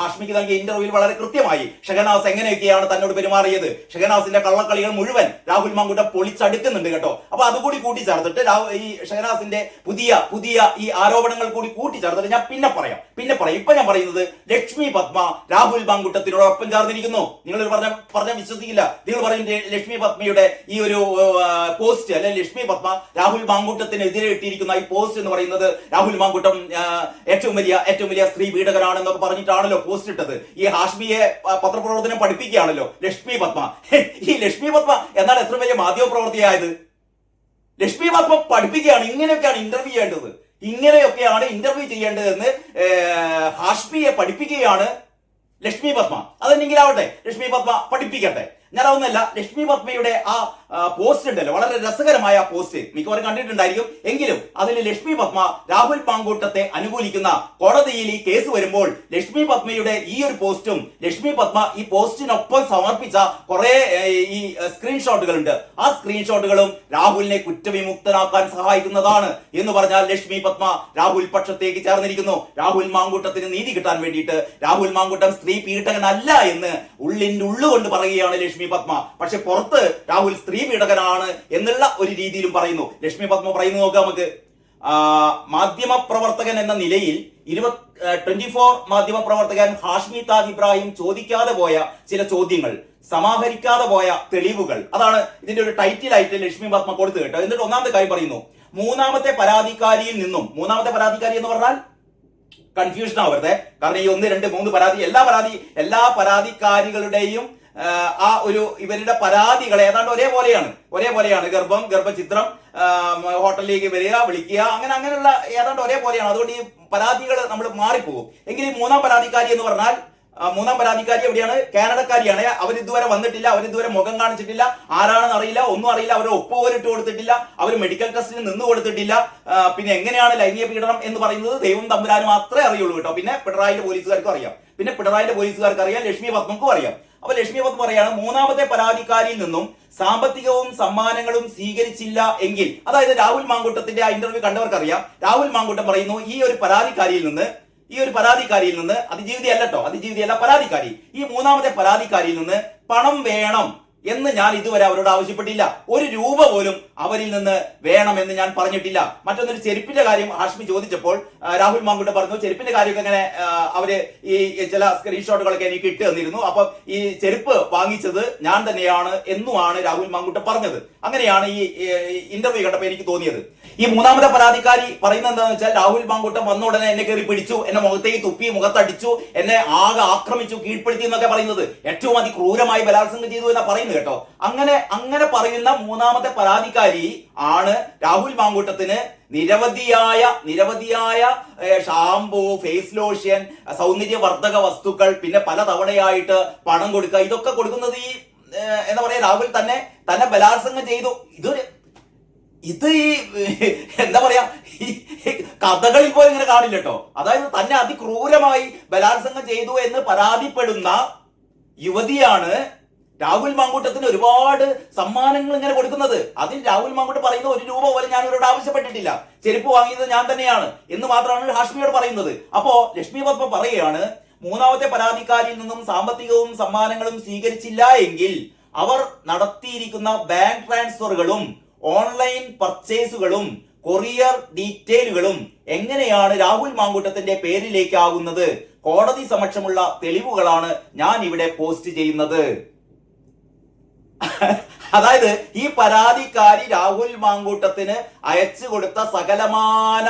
ഹാഷ്മിക്ക് നൽകിയ ഇന്റർവ്യൂവിൽ വളരെ കൃത്യമായി ഷഹനാസ് എങ്ങനെയൊക്കെയാണ് തന്നോട് പെരുമാറിയത്. ഷഹനാസിന്റെ കള്ളക്കളികൾ മുഴുവൻ രാഹുൽ മാങ്കുട്ടം പൊളിച്ചടുക്കുന്നുണ്ട് കേട്ടോ. അപ്പൊ അതുകൂടി കൂട്ടിച്ചേർത്തിട്ട് ചേർത്തിട്ട് ഈ ഷഹനാസിന്റെ പുതിയ പുതിയ ഈ ആരോപണങ്ങൾ കൂടി കൂട്ടിച്ചേർത്തിട്ട് ഞാൻ പിന്നെ പറയാം. പിന്നെ പറയാം. ഇപ്പൊ ഞാൻ പറയുന്നത് ലക്ഷ്മി പത്മ രാഹുൽ മാങ്കുട്ടത്തിനോടൊപ്പം ചേർന്നിരിക്കുന്നു. നിങ്ങൾ പറഞ്ഞ പറഞ്ഞ വിശ്വസിക്കില്ല. നിങ്ങൾ പറയും ലക്ഷ്മി പത്മയുടെ ഈ ഒരു പോസ്റ്റ് അല്ലെ ലക്ഷ്മി പത്മ രാഹുൽ മാങ്കുട്ടത്തിനെതിരെ ഇട്ടിരിക്കുന്ന ഈ പോസ്റ്റ് എന്ന് പറയുന്നത് രാഹുൽ മാങ്കൂട്ടം ഏറ്റവും വലിയ ഏറ്റവും വലിയ സ്ത്രീ പീഡകനാണെന്നൊക്കെ പറഞ്ഞിട്ടാണല്ലോ പോസ്റ്റ് ഇട്ടത്. ഈ ഹാഷ്മിയെ പത്രപ്രവർത്തനം പഠിപ്പിക്കുകയാണല്ലോ ലക്ഷ്മി പത്മ. ഈ ലക്ഷ്മി പത്മ എന്നാൽ എത്ര വലിയ മാധ്യമ പ്രവർത്തിയായത് ലക്ഷ്മി പത്മ പഠിപ്പിക്കുകയാണ് ഇങ്ങനെയൊക്കെയാണ് ഇന്റർവ്യൂ ചെയ്യേണ്ടത്. ഇങ്ങനെയൊക്കെയാണ് ഇന്റർവ്യൂ ചെയ്യേണ്ടതെന്ന് ഹാഷ്മിയെ പഠിപ്പിക്കുകയാണ് ലക്ഷ്മി പത്മ. അതെന്നെങ്കിലാവട്ടെ ലക്ഷ്മി പത്മ പഠിപ്പിക്കട്ടെ. ഞാൻ ലക്ഷ്മി പത്മയുടെ ആ, പോസ്റ്റ് ഉണ്ടല്ലോ. വളരെ രസകരമായ പോസ്റ്റ് മിക്കവാറും കണ്ടിട്ടുണ്ടായിരിക്കും. എങ്കിലും അതിൽ ലക്ഷ്മി പത്മ രാഹുൽ പാങ്കൂട്ടത്തെ അനുകൂലിക്കുന്ന കോടതിയിൽ ഈ കേസ് വരുമ്പോൾ ലക്ഷ്മി പത്മയുടെ ഈ ഒരു പോസ്റ്റും ലക്ഷ്മി പത്മ ഈ പോസ്റ്റിനൊപ്പം സമർപ്പിച്ച കുറെ ഈ സ്ക്രീൻഷോട്ടുകൾ ഉണ്ട് ആ സ്ക്രീൻഷോട്ടുകളും രാഹുലിനെ കുറ്റവിമുക്തനാക്കാൻ സഹായിക്കുന്നതാണ് എന്ന് പറഞ്ഞാൽ ലക്ഷ്മി പത്മ രാഹുൽ പക്ഷത്തേക്ക് ചേർന്നിരിക്കുന്നു. രാഹുൽ മാങ്കൂട്ടത്തിന് നീതി കിട്ടാൻ വേണ്ടിയിട്ട് രാഹുൽ മാങ്കൂട്ടം സ്ത്രീ പീഡകനല്ല എന്ന് ഉള്ളിന്റെ ഉള്ളുകൊണ്ട് പറയുകയാണ് ലക്ഷ്മി പത്മ. പക്ഷെ പുറത്ത് രാഹുൽ സ്ത്രീ പീഡകനാണ് എന്നുള്ള ഒരു രീതിയിലും പറയുന്നു. ലക്ഷ്മി പത്മ പറയുന്നു നോക്കാം നമുക്ക്. മാധ്യമ പ്രവർത്തകൻ എന്ന നിലയിൽ ഇരുപത് ട്വന്റി ഫോർ മാധ്യമ പ്രവർത്തകൻ ഹാഷ്മി താജ് ഇബ്രാഹിം ചോദിക്കാതെ പോയ ചില ചോദ്യങ്ങൾ സമാഹരിക്കാതെ പോയ തെളിവുകൾ. അതാണ് ഇതിന്റെ ഒരു ടൈറ്റിലായിട്ട് ലക്ഷ്മി പത്മ കൊടുത്തു കേട്ടോ. എന്നിട്ട് ഒന്നാമത്തെ കാര്യം പറയുന്നു. മൂന്നാമത്തെ പരാതിക്കാരിയിൽ നിന്നും മൂന്നാമത്തെ പരാതിക്കാരി എന്ന് പറഞ്ഞാൽ കൺഫ്യൂഷൻ ആവരുത് കാരണം ഈ ഒന്ന് രണ്ട് മൂന്ന് പരാതി എല്ലാ പരാതി എല്ലാ പരാതിക്കാരികളുടെയും ആ, ഒരു ഇവരുടെ പരാതികൾ ഏതാണ്ട് ഒരേപോലെയാണ്. ഒരേപോലെയാണ്. ഗർഭം ഗർഭചിത്രം ഹോട്ടലിലേക്ക് വരിക വിളിക്കുക അങ്ങനെ അങ്ങനെയുള്ള ഏതാണ്ട് ഒരേപോലെയാണ്. അതുകൊണ്ട് ഈ പരാതികൾ നമ്മൾ മാറിപ്പോകും. എങ്കിൽ ഈ മൂന്നാം പരാതിക്കാരി എന്ന് പറഞ്ഞാൽ മൂന്നാം പരാതിക്കാരി എവിടെയാണ്? കാനഡക്കാരിയാണ്. അവർ ഇതുവരെ വന്നിട്ടില്ല. അവർ ഇതുവരെ മുഖം കാണിച്ചിട്ടില്ല. ആരാണെന്ന് അറിയില്ല. ഒന്നും അറിയില്ല. അവർ ഒപ്പ് പോലും ഇട്ട് കൊടുത്തിട്ടില്ല. അവർ മെഡിക്കൽ ടെസ്റ്റിന് നിന്ന് കൊടുത്തിട്ടില്ല. പിന്നെ എങ്ങനെയാണ് ലൈംഗിക പീഡനം എന്ന് പറയുന്നത് ദൈവം തമ്പുരാനും മാത്രമേ അറിയുള്ളൂ കേട്ടോ. പിന്നെ പിണറായിന്റെ പോലീസുകാർക്കും അറിയാം. പിന്നെ പിണറായിന്റെ പോലീസുകാർക്ക് അറിയാം. ലക്ഷ്മി പത്മക്കും അറിയാം. അപ്പൊ ലക്ഷ്മി പത്മ പറയാണ് മൂന്നാമത്തെ പരാതിക്കാരിയിൽ നിന്നും സാമ്പത്തികവും സമ്മാനങ്ങളും സ്വീകരിച്ചില്ല എങ്കിൽ അതായത് രാഹുൽ മാങ്കൂട്ടത്തിന്റെ ആ ഇന്റർവ്യൂ കണ്ടവർക്കറിയാം. രാഹുൽ മാങ്കൂട്ടം പറയുന്നു ഈ ഒരു പരാതിക്കാരിയിൽ നിന്ന് ഈ ഒരു പരാതിക്കാരിയിൽ നിന്ന് അതിജീവിതി അല്ലട്ടോ അതിജീവിതി അല്ല പരാതിക്കാരി. ഈ മൂന്നാമത്തെ പരാതിക്കാരിയിൽ നിന്ന് പണം വേണം എന്ന് ഞാൻ ഇതുവരെ അവരോട് ആവശ്യപ്പെട്ടില്ല. ഒരു രൂപ പോലും അവരിൽ നിന്ന് വേണമെന്ന് ഞാൻ പറഞ്ഞിട്ടില്ല. മറ്റൊന്നൊരു ചെരുപ്പിന്റെ കാര്യം ഹാഷ്മി ചോദിച്ചപ്പോൾ രാഹുൽ മാങ്കുട്ട പറഞ്ഞു ചെരുപ്പിന്റെ കാര്യമൊക്കെ ഇങ്ങനെ അവർ ഈ ചില സ്ക്രീൻഷോട്ടുകളൊക്കെ എനിക്ക് ഇട്ട് തന്നിരുന്നു. അപ്പൊ ഈ ചെരുപ്പ് വാങ്ങിച്ചത് ഞാൻ തന്നെയാണ് എന്നുമാണ് രാഹുൽ മാങ്കുട്ട പറഞ്ഞത്. അങ്ങനെയാണ് ഈ ഇന്റർവ്യൂ കണ്ടപ്പോൾ എനിക്ക് തോന്നിയത്. ഈ മൂന്നാമത്തെ പരാതിക്കാരി പറയുന്നത് എന്താണെന്ന് വെച്ചാൽ രാഹുൽ മാങ്കൂട്ടം വന്ന ഉടനെ എന്നെ കയറി പിടിച്ചു എന്നെ മുഖത്തേക്ക് തുപ്പി മുഖത്തടിച്ചു എന്നെ ആകെ ആക്രമിച്ചു കീഴ്പ്പെടുത്തി എന്നൊക്കെ പറയുന്നത് ഏറ്റവും അതിക്രൂരമായി ബലാത്സംഗം ചെയ്തു എന്നാണ് പറയുന്നത്. കേട്ടോ. അങ്ങനെ അങ്ങനെ പറയുന്ന മൂന്നാമത്തെ പരാതിക്കാരി ആണ് രാഹുൽ മാങ്കൂട്ടത്തിന് നിരവധിയായ നിരവധിയായ ഷാംപൂ ഫേസ് ലോഷൻ സൗന്ദര്യവർദ്ധക വസ്തുക്കൾ പിന്നെ പല തവണയായിട്ട് പണം കൊടുക്കുക. ഇതൊക്കെ കൊടുക്കുന്നത് ഈ എന്താ പറയാ രാഹുൽ തന്നെ തന്നെ ബലാത്സംഗം ചെയ്തു. ഇതൊരു ഇത് ഈ എന്താ പറയാ കഥകളിൽ പോലും ഇങ്ങനെ കാണില്ല കേട്ടോ. അതായത് തന്നെ അതിക്രൂരമായി ബലാത്സംഗം ചെയ്തു എന്ന് പരാതിപ്പെടുന്ന യുവതിയാണ് രാഹുൽ മാങ്കൂട്ടത്തിന് ഒരുപാട് സമ്മാനങ്ങൾ ഇങ്ങനെ കൊടുക്കുന്നത്. അതിൽ രാഹുൽ മാങ്കൂട്ട് പറയുന്ന ഒരു രൂപ പോലും ഞാൻ ഇവരോട് ആവശ്യപ്പെട്ടിട്ടില്ല. ചെരുപ്പ് വാങ്ങിയത് ഞാൻ തന്നെയാണ് എന്ന് മാത്രമാണ് ഹാഷ്മിയോട് പറയുന്നത്. അപ്പോ ലക്ഷ്മി പത്മ പറയുകയാണ് മൂന്നാമത്തെ പരാതിക്കാരിൽ നിന്നും സാമ്പത്തികവും സമ്മാനങ്ങളും സ്വീകരിച്ചില്ല എങ്കിൽ അവർ നടത്തിയിരിക്കുന്ന ബാങ്ക് ട്രാൻസ്ഫറുകളും ഓൺലൈൻ പർച്ചേസുകളും കൊറിയർ ഡീറ്റെയിലുകളും എങ്ങനെയാണ് രാഹുൽ മാങ്കൂട്ടത്തിന്റെ പേരിലേക്കാകുന്നത്? കോടതി സമക്ഷമുള്ള തെളിവുകളാണ് ഞാൻ ഇവിടെ പോസ്റ്റ് ചെയ്യുന്നത്. അതായത് ഈ പരാതിക്കാരി രാഹുൽ മാങ്കൂട്ടത്തിന് അയച്ചു കൊടുത്ത സകലമാന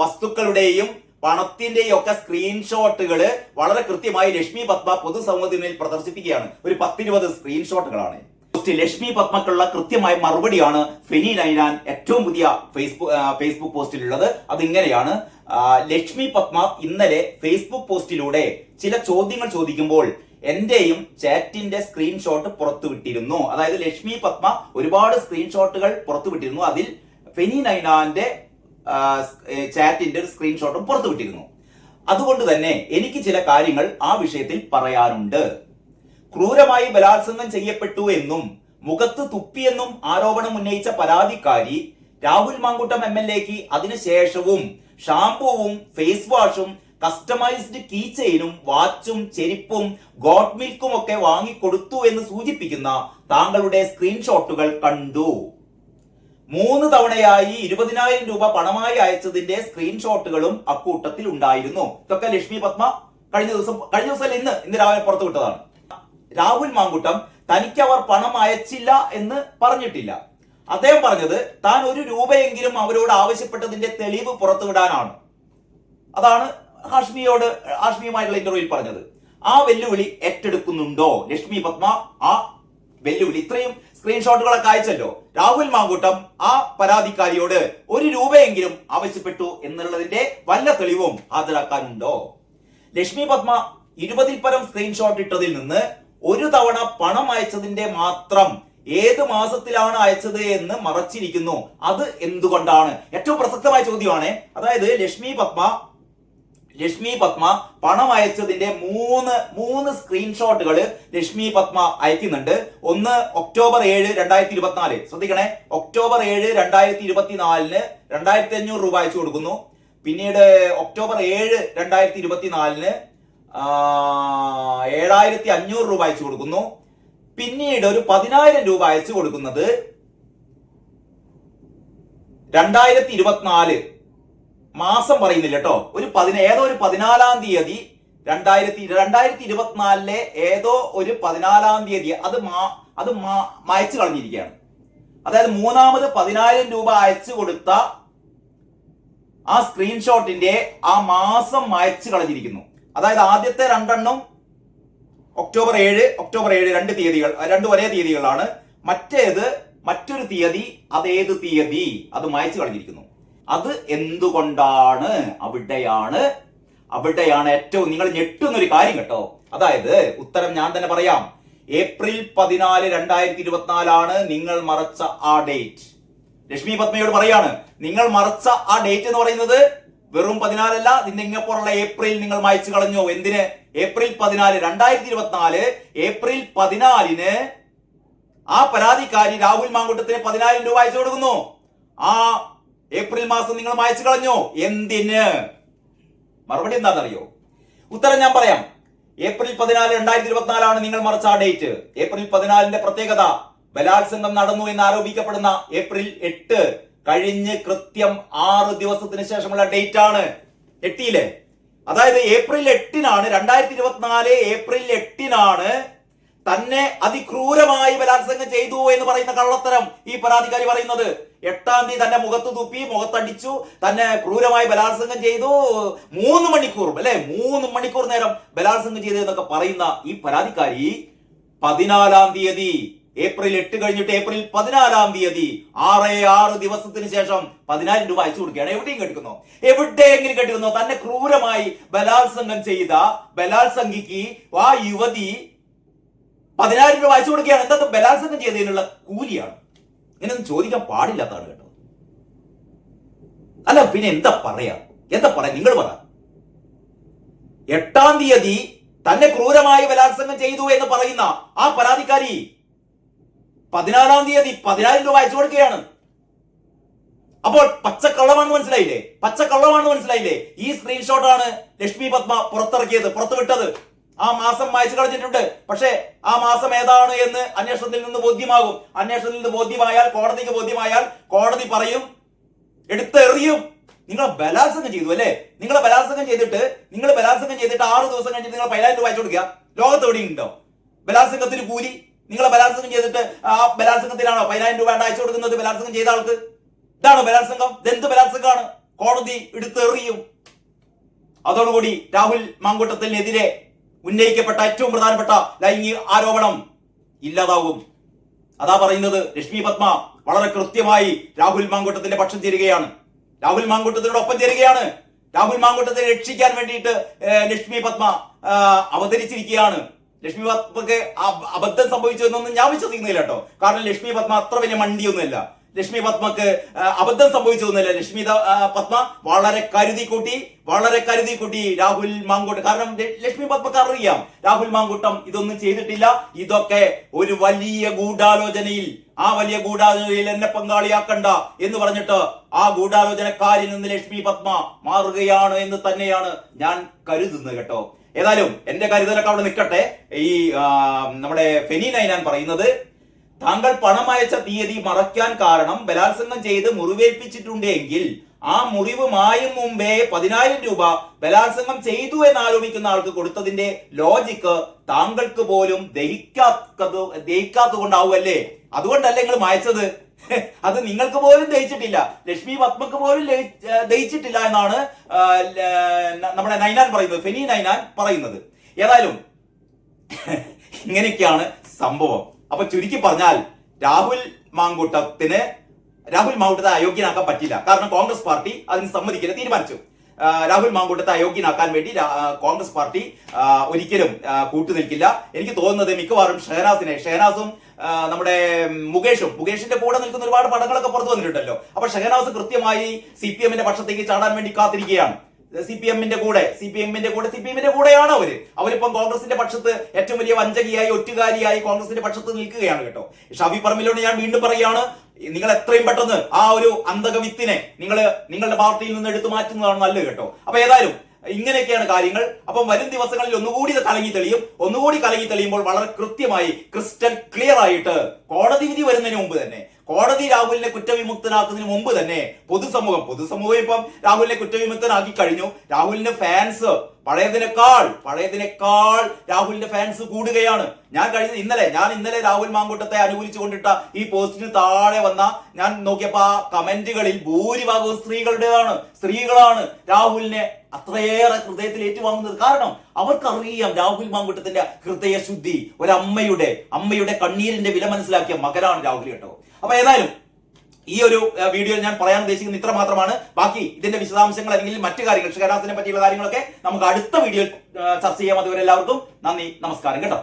വസ്തുക്കളുടെയും പണത്തിന്റെയും ഒക്കെ സ്ക്രീൻഷോട്ടുകൾ വളരെ കൃത്യമായി ലക്ഷ്മി പത്മ പൊതുസമൂഹത്തിന് പ്രദർശിപ്പിക്കുകയാണ്. ഒരു പത്തിരുപത് സ്ക്രീൻഷോട്ടുകളാണ്. ലക്ഷ്മി പത്മക്കുള്ള കൃത്യമായ മറുപടിയാണ് ഫെനി നൈനാൻ ഏറ്റവും പുതിയ ഫേസ്ബുക്ക് ഫേസ്ബുക്ക് പോസ്റ്റിലുള്ളത്. അതിങ്ങനെയാണ് ലക്ഷ്മി പത്മ ഇന്നലെ ഫേസ്ബുക്ക് പോസ്റ്റിലൂടെ ചില ചോദ്യങ്ങൾ ചോദിക്കുമ്പോൾ എന്റെയും ചാറ്റിന്റെ സ്ക്രീൻഷോട്ട് പുറത്തുവിട്ടിരുന്നു. അതായത് ലക്ഷ്മി പത്മ ഒരുപാട് സ്ക്രീൻഷോട്ടുകൾ പുറത്തുവിട്ടിരുന്നു. അതിൽ ഫെനി നൈനാന്റെ ചാറ്റിന്റെ ഒരു സ്ക്രീൻഷോട്ടും പുറത്തുവിട്ടിരുന്നു. അതുകൊണ്ട് തന്നെ എനിക്ക് ചില കാര്യങ്ങൾ ആ വിഷയത്തിൽ പറയാനുണ്ട്. ക്രൂരമായി ബലാത്സംഗം ചെയ്യപ്പെട്ടു എന്നും മുഖത്ത് തുപ്പിയെന്നും ആരോപണം ഉന്നയിച്ച പരാതിക്കാരി രാഹുൽ മാങ്കുട്ടം എം എൽ എക്ക് അതിനുശേഷവും ഷാംപൂവും ഫേസ് വാഷും കസ്റ്റമൈസ്ഡ് കീ ചെയിനും വാച്ചും ചെരിപ്പും ഗോഡ് മിൽക്കും ഒക്കെ വാങ്ങിക്കൊടുത്തു എന്ന് സൂചിപ്പിക്കുന്ന താങ്കളുടെ സ്ക്രീൻഷോട്ടുകൾ കണ്ടു. മൂന്ന് തവണയായി ഇരുപതിനായിരം രൂപ പണമായി അയച്ചതിന്റെ സ്ക്രീൻഷോട്ടുകളും അക്കൂട്ടത്തിൽ ഉണ്ടായിരുന്നു. ഇതൊക്കെ ലക്ഷ്മി പത്മ കഴിഞ്ഞ ദിവസം കഴിഞ്ഞ ദിവസം ഇന്ന് ഇന്ന് രാവിലെ പുറത്തു വിട്ടതാണ്. രാഹുൽ മാങ്കുട്ടം തനിക്ക് അവർ പണം അയച്ചില്ല എന്ന് പറഞ്ഞിട്ടില്ല. അദ്ദേഹം പറഞ്ഞത് താൻ ഒരു രൂപയെങ്കിലും അവരോട് ആവശ്യപ്പെട്ടതിന്റെ തെളിവ് പുറത്തുവിടാനാണ്. അതാണ് ഹാഷ്മിയോട് ഹാഷ്മിയുമായിട്ടുള്ള ഇന്റർവ്യൂവിൽ പറഞ്ഞത് ആ വെല്ലുവിളി ഏറ്റെടുക്കുന്നുണ്ടോ? ലക്ഷ്മി പത്മ ആ വെല്ലുവിളി ഇത്രയും സ്ക്രീൻഷോട്ടുകളൊക്കെ അയച്ചല്ലോ. രാഹുൽ മാങ്കൂട്ടം ആ പരാതിക്കാരിയോട് ഒരു രൂപയെങ്കിലും ആവശ്യപ്പെട്ടു എന്നുള്ളതിന്റെ വല്ല തെളിവും ഹാജരാക്കാനുണ്ടോ? ലക്ഷ്മി പത്മ ഇരുപതിൽ പരം സ്ക്രീൻഷോട്ട് ഇട്ടതിൽ നിന്ന് ഒരു തവണ പണം അയച്ചതിന്റെ മാത്രം ഏത് മാസത്തിലാണ് അയച്ചത് എന്ന് മറച്ചിരിക്കുന്നു. അത് എന്തുകൊണ്ടാണ്? ഏറ്റവും പ്രസക്തമായ ചോദ്യമാണ്. അതായത് ലക്ഷ്മി പത്മ ലക്ഷ്മി പത്മ പണം അയച്ചതിന്റെ മൂന്ന് മൂന്ന് സ്ക്രീൻഷോട്ടുകൾ ലക്ഷ്മി പത്മ അയക്കുന്നുണ്ട്. ഒന്ന് ഒക്ടോബർ ഏഴ് രണ്ടായിരത്തി ഇരുപത്തിനാല് ശ്രദ്ധിക്കണേ. ഒക്ടോബർ ഏഴ് രണ്ടായിരത്തി ഇരുപത്തിനാലിന് രണ്ടായിരത്തി അഞ്ഞൂറ് രൂപ അയച്ചു കൊടുക്കുന്നു. പിന്നീട് ഒക്ടോബർ ഏഴ് രണ്ടായിരത്തി ഇരുപത്തിനാലിന് ഏഴായിരത്തി അഞ്ഞൂറ് രൂപ അയച്ചു കൊടുക്കുന്നു. പിന്നീട് ഒരു പതിനായിരം രൂപ അയച്ചു കൊടുക്കുന്നത് രണ്ടായിരത്തി ഇരുപത്തിനാല് മാസം പറയുന്നില്ല കേട്ടോ. ഒരു പതിന ഏതോ ഒരു പതിനാലാം തീയതി രണ്ടായിരത്തി രണ്ടായിരത്തി ഇരുപത്തിനാലിലെ ഏതോ ഒരു പതിനാലാം തീയതി അത് മാ അത് മാ- മയച്ചു കളഞ്ഞിരിക്കുകയാണ്. അതായത് മൂന്നാമത് പതിനായിരം രൂപ അയച്ചു കൊടുത്ത ആ സ്ക്രീൻഷോട്ടിന്റെ ആ മാസം മയച്ചു കളഞ്ഞിരിക്കുന്നു. അതായത് ആദ്യത്തെ രണ്ടെണ്ണം ഒക്ടോബർ ഏഴ് ഒക്ടോബർ ഏഴ് രണ്ട് തീയതികൾ രണ്ട് ഒരേ തീയതികളാണ്. മറ്റേത് മറ്റൊരു തീയതി അതേത് തീയതി അത് മയച്ചു കളഞ്ഞിരിക്കുന്നു. അത് എന്തുകൊണ്ടാണ്? അവിടെയാണ്. അവിടെയാണ് ഏറ്റവും നിങ്ങൾ ഞെട്ടുന്നൊരു കാര്യം കേട്ടോ. അതായത് ഉത്തരം ഞാൻ തന്നെ പറയാം. ഏപ്രിൽ പതിനാല് രണ്ടായിരത്തി ഇരുപത്തിനാലാണ് നിങ്ങൾ മറച്ച ആ ഡേറ്റ്. ലക്ഷ്മി പത്മയോട് പറയാണ് നിങ്ങൾ മറച്ച ആ ഡേറ്റ് എന്ന് പറയുന്നത് വെറും പതിനാലല്ല ഇങ്ങനെ ഏപ്രിൽ നിങ്ങൾ മായച്ചു കളഞ്ഞു. എന്തിന്? ഏപ്രിൽ പതിനാല് രണ്ടായിരത്തി ഇരുപത്തിനാല് ഏപ്രിൽ പതിനാലിന് ആ പരാതിക്കാരി രാഹുൽ മാങ്കുട്ടത്തിന് പതിനായിരം രൂപ അയച്ചു കൊടുക്കുന്നു. ആ ഏപ്രിൽ മാസം നിങ്ങൾ മായച്ചു കളഞ്ഞു. എന്തിന്? മറുപടി എന്താണെന്നറിയോ? ഉത്തരം ഞാൻ പറയാം. ഏപ്രിൽ പതിനാല് രണ്ടായിരത്തി ഇരുപത്തിനാലാണ് നിങ്ങൾ മറച്ച ആ ഡേറ്റ്. ഏപ്രിൽ പതിനാലിന്റെ പ്രത്യേകത ബലാത്സംഗം നടന്നു എന്ന് ആരോപിക്കപ്പെടുന്ന ഏപ്രിൽ എട്ട് കഴിഞ്ഞ് കൃത്യം ആറ് ദിവസത്തിന് ശേഷമുള്ള ഡേറ്റ് ആണ് എട്ടിയിലെ അതായത് ഏപ്രിൽ എട്ടിനാണ് രണ്ടായിരത്തി ഇരുപത്തിനാല് ഏപ്രിൽ എട്ടിനാണ് തന്നെ അതിക്രൂരമായി ബലാത്സംഗം ചെയ്തു എന്ന് പറയുന്ന കള്ളത്തരം ഈ പരാതിക്കാരി പറയുന്നത്. എട്ടാം തീയതി തന്റെ മുഖത്ത് തുപ്പി മുഖത്തടിച്ചു തന്നെ ക്രൂരമായി ബലാത്സംഗം ചെയ്തു. മൂന്ന് മണിക്കൂർ അല്ലെ? മൂന്ന് മണിക്കൂർ നേരം ബലാത്സംഗം ചെയ്തു എന്നൊക്കെ പറയുന്ന ഈ പരാതിക്കാരി പതിനാലാം തീയതി ഏപ്രിൽ എട്ട് കഴിഞ്ഞിട്ട് ഏപ്രിൽ പതിനാലാം തീയതി ആറ് ആറ് ദിവസത്തിന് ശേഷം പതിനായിരം രൂപ അയച്ചു കൊടുക്കുകയാണ്. എവിടെയും കെട്ടിക്കുന്നു എവിടെയെങ്കിലും കെട്ടിക്കുന്നു തന്നെ ക്രൂരമായി ബലാത്സംഗം ചെയ്ത ബലാത്സംഗിക്ക് ആ യുവതി പതിനായിരം രൂപ അയച്ചു കൊടുക്കുകയാണ്. എന്താ ബലാത്സംഗം ചെയ്തതിനുള്ള കൂലിയാണ്? ഇങ്ങനെയൊന്നും ചോദിക്കാൻ പാടില്ലാത്തതാണ് കേട്ടോ. അല്ല പിന്നെ എന്താ പറയാ? എന്താ പറയാ? നിങ്ങൾ പറ. എട്ടാം തീയതി തന്നെ ക്രൂരമായി ബലാത്സംഗം ചെയ്തു എന്ന് പറയുന്ന ആ പരാതിക്കാരി പതിനാലാം തീയതി പതിനായിരം രൂപ അയച്ചു കൊടുക്കുകയാണ്. അപ്പോൾ പച്ചക്കള്ളമാണെന്ന് മനസ്സിലായില്ലേ? പച്ചക്കള്ളമാണെന്ന് മനസ്സിലായില്ലേ? ഈ സ്ക്രീൻഷോട്ടാണ് ലക്ഷ്മി പത്മ പുറത്തിറക്കിയത് പുറത്തുവിട്ടത്. ആ മാസം മായച്ചു കളഞ്ഞിട്ടുണ്ട്. പക്ഷേ ആ മാസം ഏതാണ് എന്ന് അന്വേഷണത്തിൽ നിന്ന് ബോധ്യമാകും. അന്വേഷണത്തിൽ നിന്ന് ബോധ്യമായാൽ കോടതിക്ക് ബോധ്യമായാൽ കോടതി പറയും എടുത്തെറിയും. നിങ്ങൾ ബലാത്സംഗം ചെയ്തു അല്ലേ? നിങ്ങൾ ബലാത്സംഗം ചെയ്തിട്ട് നിങ്ങൾ ബലാത്സംഗം ചെയ്തിട്ട് ആറ് ദിവസം കഴിഞ്ഞിട്ട് നിങ്ങൾ പതിനായിരം രൂപ അയച്ചു കൊടുക്കുക. ലോകത്ത് എവിടെയും ഉണ്ടോ? ബലാത്സംഗത്തിന് കൂലി. നിങ്ങൾ ബലാത്സംഗം ചെയ്തിട്ട് ആ ബലാത്സംഗത്തിലാണോ പതിനായിരം രൂപ അയച്ചു കൊടുക്കുന്നത് ബലാത്സംഗം ചെയ്ത ആൾക്ക്? ഇതാണോ ബലാത്സംഗം? ഇതെന്ത് ബലാത്സംഗമാണ്? കോടതി എടുത്തെറിയും. അതോടുകൂടി രാഹുൽ മാങ്കൂട്ടത്തിനെതിരെ ഉന്നയിക്കപ്പെട്ട ഏറ്റവും പ്രധാനപ്പെട്ട ലൈംഗിക ആരോപണം ഇല്ലാതാവും. അതാ പറയുന്നത് ലക്ഷ്മി പത്മ വളരെ കൃത്യമായി രാഹുൽ മാങ്കൂട്ടത്തിന്റെ പക്ഷം ചേരുകയാണ്. രാഹുൽ മാങ്കൂട്ടത്തിനോടൊപ്പം ചേരുകയാണ്. രാഹുൽ മാങ്കൂട്ടത്തെ രക്ഷിക്കാൻ വേണ്ടിയിട്ട് ലക്ഷ്മി പത്മ അവതരിച്ചിരിക്കുകയാണ്. ലക്ഷ്മി പത്മക്ക് അബ- അബദ്ധം സംഭവിച്ചു എന്നൊന്നും ഞാൻ വിശ്വസിക്കുന്നില്ല കേട്ടോ. കാരണം ലക്ഷ്മി പത്മ അത്ര വലിയ മണ്ടിയൊന്നുമല്ല. ലക്ഷ്മി പത്മക്ക് അബദ്ധം സംഭവിച്ചതൊന്നുമില്ല. ലക്ഷ്മി പത്മ വളരെ കരുതി കൂട്ടി വളരെ കരുതി കൂട്ടി രാഹുൽ മാങ്കൂട്ടം. കാരണം ലക്ഷ്മി പത്മക്ക് അറിയാം രാഹുൽ മാങ്കൂട്ടം ഇതൊന്നും ചെയ്തിട്ടില്ല. ഇതൊക്കെ ഒരു വലിയ ഗൂഢാലോചനയിൽ ആ വലിയ ഗൂഢാലോചനയിൽ എന്നെ പങ്കാളിയാക്കണ്ട എന്ന് പറഞ്ഞിട്ട് ആ ഗൂഢാലോചനക്കാരിൽ നിന്ന് ലക്ഷ്മി പത്മ മാറുകയാണ് എന്ന് തന്നെയാണ് ഞാൻ കരുതുന്നത് കേട്ടോ. ഏതായാലും എന്റെ കരുതലൊക്കെ അവിടെ നിൽക്കട്ടെ. ഈ നമ്മുടെ ഫെനീനായി ഞാൻ പറയുന്നത് താങ്കൾ പണം അയച്ച തീയതി മറയ്ക്കാൻ കാരണം ബലാത്സംഗം ചെയ്ത് മുറിവേൽപ്പിച്ചിട്ടുണ്ടെങ്കിൽ ആ മുറിവ് മായും മുമ്പേ പതിനായിരം രൂപ ബലാത്സംഗം ചെയ്തു എന്ന് ആരോപിക്കുന്ന ആൾക്ക് കൊടുത്തതിന്റെ ലോജിക്ക് താങ്കൾക്ക് പോലും ദഹിക്കാത്തത് ദഹിക്കാത്തതുകൊണ്ടാവുമല്ലേ? അതുകൊണ്ടല്ലേ നിങ്ങൾ മായച്ചത്? അത് നിങ്ങൾക്ക് പോലും ദഹിച്ചിട്ടില്ല. ലക്ഷ്മി പത്മക്ക് പോലും ദഹിച്ചിട്ടില്ല എന്നാണ് നമ്മുടെ നൈനാൻ പറയുന്നത് ഫെനി നൈനാൻ പറയുന്നത്. ഏതായാലും ഇങ്ങനെയൊക്കെയാണ് സംഭവം. അപ്പൊ ചുരുക്കി പറഞ്ഞാൽ രാഹുൽ മാങ്കൂട്ടത്തിന് രാഹുൽ മാങ്കൂട്ടത്തെ അയോഗ്യനാക്കാൻ പറ്റില്ല കാരണം കോൺഗ്രസ് പാർട്ടി അതിന് സമ്മതിക്കില്ല തീരുമാനിച്ചു. രാഹുൽ മാങ്കൂട്ടത്തെ അയോഗ്യനാക്കാൻ വേണ്ടി കോൺഗ്രസ് പാർട്ടി ഒരിക്കലും കൂട്ടുനിൽക്കില്ല. എനിക്ക് തോന്നുന്നത് മിക്കവാറും ഷെഹനാസിനെ ഷെഹനാസും നമ്മുടെ മുകേഷും മുകേഷിന്റെ കൂടെ നിൽക്കുന്ന ഒരുപാട് പടങ്ങളൊക്കെ പുറത്തു വന്നിട്ടുണ്ടല്ലോ. അപ്പൊ ഷെഹനാസ് കൃത്യമായി സി പി എമ്മിന്റെ പക്ഷത്തേക്ക് ചാടാൻ വേണ്ടി കാത്തിരിക്കുകയാണ്. സി പി എമ്മിന്റെ കൂടെ സി പി എമ്മിന്റെ കൂടെ സി പി എമ്മിന്റെ കൂടെയാണ് അവർ. അവരിപ്പം കോൺഗ്രസിന്റെ പക്ഷത്ത് ഏറ്റവും വലിയ വഞ്ചകിയായി ഒറ്റുകാരിയായി കോൺഗ്രസിന്റെ പക്ഷത്ത് നിൽക്കുകയാണ് കേട്ടോ. ഷാഫി പറമ്പിലോട് ഞാൻ വീണ്ടും പറയുകയാണ് നിങ്ങൾ എത്രയും പെട്ടെന്ന് ആ ഒരു അന്തകവിത്തിനെ നിങ്ങൾ നിങ്ങളുടെ പാർട്ടിയിൽ നിന്ന് എടുത്തു മാറ്റുന്നതാണ് നല്ലത് കേട്ടോ. അപ്പൊ ഏതായാലും ഇങ്ങനെയൊക്കെയാണ് കാര്യങ്ങൾ. അപ്പം വരും ദിവസങ്ങളിൽ ഒന്നുകൂടി കലങ്ങി തെളിയും. ഒന്നുകൂടി കലങ്ങി തെളിയുമ്പോൾ വളരെ കൃത്യമായി ക്രിസ്റ്റൽ ക്ലിയർ ആയിട്ട് കോടതി വിധി വരുന്നതിന് മുമ്പ് തന്നെ കോടതി രാഹുലിനെ കുറ്റവിമുക്തനാക്കുന്നതിന് മുമ്പ് തന്നെ പൊതുസമൂഹം പൊതുസമൂഹം ഇപ്പം രാഹുലിനെ കുറ്റവിമുക്തനാക്കി കഴിഞ്ഞു. രാഹുലിന്റെ ഫാൻസ് പഴയതിനേക്കാൾ പഴയതിനേക്കാൾ രാഹുലിന്റെ ഫാൻസ് കൂടുകയാണ്. ഞാൻ കഴിഞ്ഞ ഇന്നലെ ഞാൻ ഇന്നലെ രാഹുൽ മാങ്കൂട്ടത്തെ അനുകൂലിച്ചു കൊണ്ടിട്ട ഈ പോസ്റ്റിന് താഴെ വന്ന ഞാൻ നോക്കിയപ്പോ ആ കമന്റുകളിൽ ഭൂരിഭാഗവും സ്ത്രീകളുടേതാണ്. സ്ത്രീകളാണ് രാഹുലിനെ അത്രയേറെ ഹൃദയത്തിൽ ഏറ്റുവാങ്ങുന്നത്. കാരണം അവർക്കറിയാം രാഹുൽ മാങ്കൂട്ടത്തിന്റെ ഹൃദയശുദ്ധി. ഒരമ്മയുടെ അമ്മയുടെ കണ്ണീരിന്റെ വില മനസ്സിലാക്കിയ മകനാണ് രാഹുൽ കേട്ടോ. അപ്പൊ ഏതായാലും ഈ ഒരു വീഡിയോ ഞാൻ പറയാൻ ഉദ്ദേശിക്കുന്നത് ഇത്ര മാത്രമാണ്. ബാക്കി ഇതിന്റെ വിശദാംശങ്ങൾ അല്ലെങ്കിൽ മറ്റു കാര്യങ്ങൾ ഷെഹനാസിനെ പറ്റിയുള്ള കാര്യങ്ങളൊക്കെ നമുക്ക് അടുത്ത വീഡിയോയിൽ ചർച്ച ചെയ്യാം. അതുവരെ എല്ലാവർക്കും നന്ദി നമസ്കാരം. കേട്ടോ.